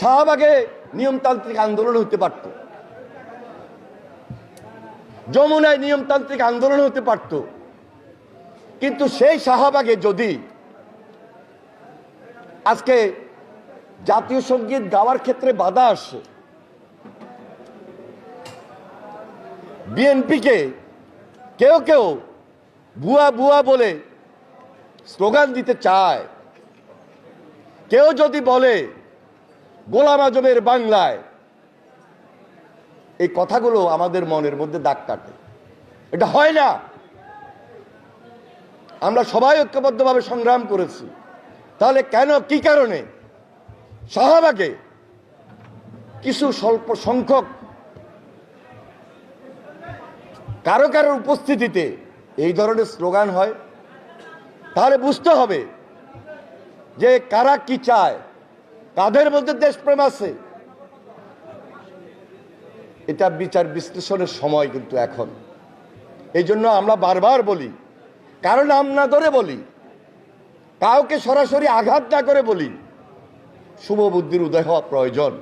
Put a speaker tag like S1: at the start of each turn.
S1: শাহবাগে নিয়মতান্ত্রিক আন্দোলন হতে পারত। যমুনায় নিয়মতান্ত্রিক আন্দোলন হতে পারত। কিন্তু সেই শাহবাগে যদি আজকে জাতীয় সংগীত গাওয়ার ক্ষেত্রে বাধা আসে, বিএনপিকে কেউ কেউ বুয়া বুয়া বলে স্লোগান দিতে চায়, কেউ যদি বলে গোলাম আজমের বাংলায়। এই কথাগুলো আমাদের মনের মধ্যে দাগ কাটে। এটা হয় না। আমরা সবাই ঐক্যবদ্ধভাবে সংগ্রাম করেছি। তাহলে কেন, কি কারণে? শাহবাগে কিছু স্বল্প সংখ্যক কারও কারও উপস্থিতিতে এই ধরনের স্লোগান হয়। তাহলে বুঝতে হবে যে কারা কি চায়। কাদের মধ্যে দেশপ্রেম আছে। এটা বিচার বিশ্লেষণের সময় কিন্তু এখন। এই জন্য আমরা বারবার বলি কারণ আমরা ধরে বলি, কাউকে সরাসরি আঘাত না করে বলি, শুভ বুদ্ধির উদয় হওয়া প্রয়োজন।